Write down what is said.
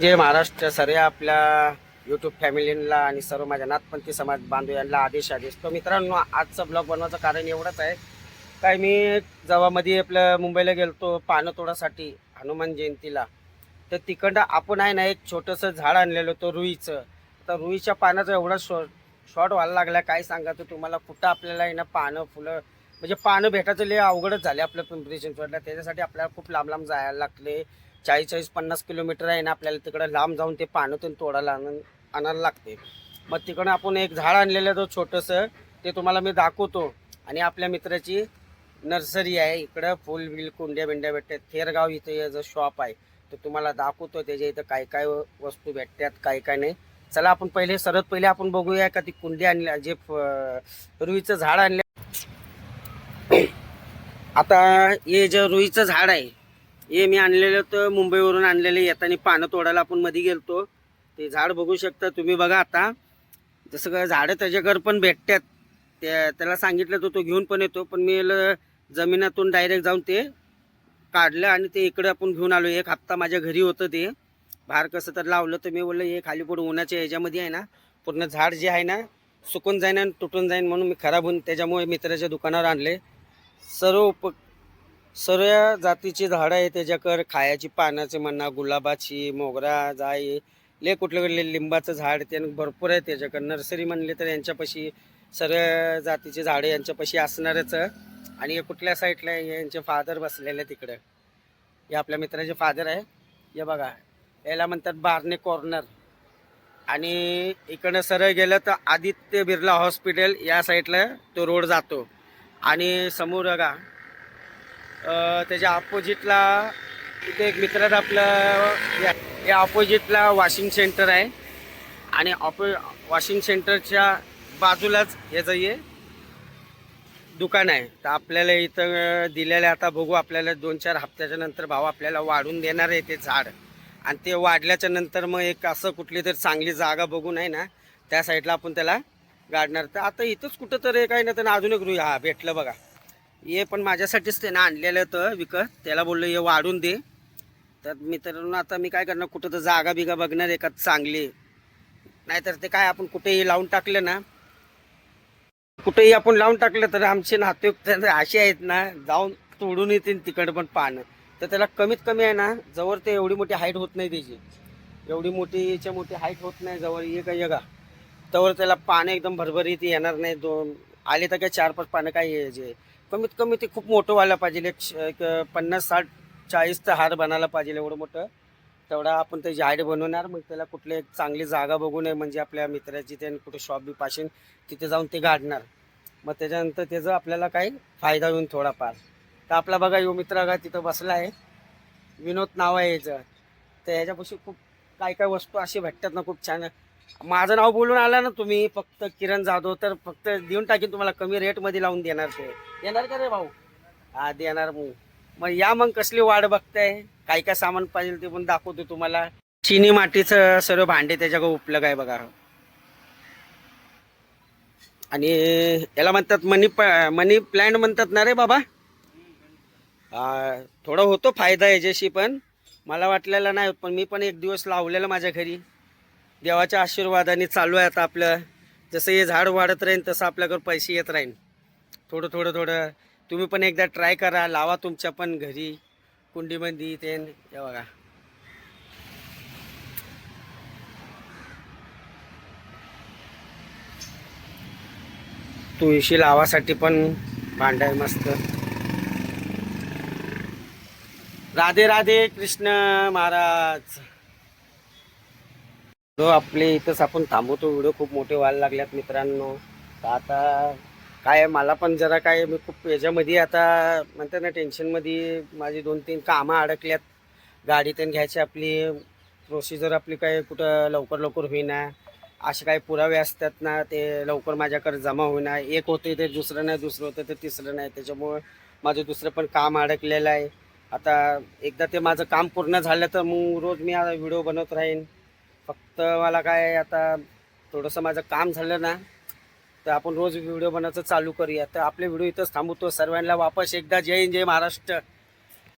जय महाराष्ट्र. सर्व आपल्या यूट्यूब फॅमिलीला आणि सर्व माझ्या नाथपंथी समाज बांधव यांना आदेश आदेश. तर मित्रांनो आजचा ब्लॉग बनवायचं कारण एवढंच आहे. काय मी जेव्हा आपलं मुंबईला गेलतो पानं तोडासाठी हनुमान जयंतीला. तर तिकडं आपण आहे ना एक छोटंसं झाड आणलेलं होतं रुईचं. तर रुईच्या पानाचा एवढा शॉ शॉर्ट व्हायला लागला काय सांगायचं तुम्हाला? कुठं आपल्याला आहे ना पानं फुलं म्हणजे पानं भेटायचं लय अवघडच झाले आपलं पिंपरी चिंचवडला त्याच्यासाठी आपल्याला खूप लांब लांब जायला लागले. चाळीस चाळीस पन्नास किलोमीटर आहे ना आपल्याला तिकडं लांब जाऊन ते पाण्यातून तोडायला आणून आणायला लागते. मग तिकडं आपण एक झाड आणलेलं तो छोटंसं ते तुम्हाला मी दाखवतो. आणि आपल्या मित्राची नर्सरी आहे इकडं फुल बिल कुंड्या बिंड्या भेटतात. थेरगाव इथं जो शॉप आहे तर तुम्हाला दाखवतो त्याच्या इथं काय काय वस्तू भेटतात काय काय नाही. चला आपण पहिले सर्वात पहिले आपण बघूया का ती कुंडी आणल्या जे फ- रुईचं झाड आणलं. आता हे जे रुईचं झाड आहे हे मी आणलेलं तर मुंबईवरून आणलेलं येताना पानं तोडायला आपण मध्ये गेलतो. ते झाड बघू शकता तुम्ही बघा आता. जसं का झाडं त्याच्याकडे पण भेटतात. त्या त्याला सांगितलं तर तो घेऊन पण येतो. पण मी जमिनातून डायरेक्ट जाऊन ते काढलं आणि ते इकडे आपण घेऊन आलो. एक हप्ता माझ्या घरी होतं ते. बाहेर कसं तर लावलं तर मी बोललं हे खाली पुढे उन्हाच्या ह्याच्यामध्ये आहे ना पूर्ण झाड जे आहे ना सुकून जाईन आणि तुटून जाईन म्हणून मी खराब होऊन त्याच्यामुळे मित्राच्या दुकानावर आणले. सर्व उप सर्व जातीची झाडं आहे त्याच्याकर खायाची पानाचे म्हणा गुलाबाची मोगरा जाई ले कुठले कुठले लिंबाचं झाड ते भरपूर आहे त्याच्याकडं नर्सरी म्हणले तर यांच्यापाशी सर्व जातीची झाडं यांच्यापाशी असणारच. आणि हे कुठल्या साईडला आहे, यांचे फादर बसलेले तिकडं? हे आपल्या मित्राचे फादर आहे. हे बघा याला म्हणतात बारने कॉर्नर. आणि इकडं सरळ गेलं तर आदित्य बिर्ला हॉस्पिटल या साईडला तो रोड जातो. आणि समोर बघा त्याच्या अपोजिटला इथे एक मित्रात आपलं या- या अपोजिटला वॉशिंग सेंटर आहे. आणि ऑपो वॉशिंग सेंटरच्या बाजूलाच याचं हे दुकान आहे. तर आपल्याला इथं दिलेलं आता बघू आपल्याला दोन चार हप्त्याच्या नंतर भाव आपल्याला वाढून देणार आहे ते झाड. आणि ते वाढल्याच्या नंतर मग एक असं कुठली तरी चांगली जागा बघून आहे ना त्या साईडला आपण त्याला गाडणार. तर आता इथंच कुठं तरी काही ना त्यांना अजून एक रुई हा भेटलं बघा. हे पण माझ्यासाठीच त्यानं आणलेलं होतं विकत. त्याला बोललो हे वाढून दे. तर मित्रांनो आता मी काय करणार कुठं तर जागा बिगा बघणार एखाद चांगली. नाहीतर ते काय आपण कुठेही लावून टाकलं ना कुठेही आपण लावून टाकलं तर आमचे नाते असे आहेत ना जाऊन तोडून येतील तिकडं पण पानं तर त्याला कमीत कमी आहे ना जवळ ते एवढी मोठी हाईट होत नाही त्याची. एवढी मोठी याच्या मोठी हाईट होत नाही जवळ. ये का येगा तवर त्याला पानं एकदम भरभरीत येणार नाही. दोन आले तर काय चार पाच पानं काय यायचे कमीत कमी ते खूप मोठं व्हायला पाहिजे. एक श- एक पन्नास साठ चाळीसचा हार बनायला पाहिजे एवढं मोठं. तेवढा आपण त्याची हाईट बनवणार मग त्याला कुठले एक चांगली जागा बघू नये म्हणजे आपल्या मित्राची ते कुठे शॉप बी पाशीन तिथे जाऊन ते गाडणार. मग त्याच्यानंतर त्याचा आपल्याला काही फायदा होईल थोडाफार. तर आपला बघा यो मित्र बघा तिथं बसला आहे. विनोद नाव आहे याचं. तर ह्याच्यापाशी खूप काय काय वस्तू अशी भेटतात ना खूप छान. माझं नाव बोलून आला ना तुम्ही फक्त किरण जाधव तर फक्त देऊन टाकीन तुम्हाला कमी रेटमध्ये लावून देणार ते. देणार का रे भाऊ? हा देणार मग मग या मग कसली वाट बघताय? काय काय सामान पाहिजे ते पण दाखवतो तुम्हाला. चिनी मातीचं सर्व भांडे त्याच्याकडे उपलब्ध आहे बघा. आणि याला म्हणतात मनी मनी प्लॅन्ट म्हणतात ना रे बाबा? थोडा होतो फायदा याच्याशी पण. मला वाटलेला नाही पण मी पण एक दिवस लावलेलं माझ्या घरी. देवाच्या आशीर्वादाने चालू आहे आता आपलं. जसं हे झाड वाढत राहील तसं आपल्याकडे पैसे येत राहील थोडं थोडं थोडं. तुम्ही पण एकदा ट्राय करा लावा तुमच्या पण घरी कुंडीमध्ये ते बघा. तुळशी लावासाठी पण भांड आहे मस्त. राधे राधे कृष्ण महाराज. तो आपले इथंच आपण थांबवतो. व्हिडिओ खूप मोठे व्हायला लागल्यात मित्रांनो. तर आता काय मला पण जरा काय मी खूप याच्यामध्ये आता म्हणते ना टेन्शनमध्ये माझी दोन तीन कामं अडकल्यात. गाडी त्यांनी घ्यायची आपली प्रोसिजर आपली काय कुठं लवकर लवकर होईना. असे काही पुरावे असतात ना ते लवकर माझ्याकडे जमा होईना. एक होते ते दुसरं नाही दुसरं होतं ते तिसरं नाही. त्याच्यामुळं माझं दुसरं पण काम अडकलेलं आहे. आता एकदा ते माझं काम पूर्ण झालं तर मग रोज मी व्हिडिओ बनवत राहीन. फक्त मला काय आता थोडंसं माझं काम झालं ना तर आपण रोज व्हिडिओ बनवायचं चालू करूया. तर आपले व्हिडिओ इथंच थांबवतो. सर्वांना वापस एकदा जय हिंद जय महाराष्ट्र.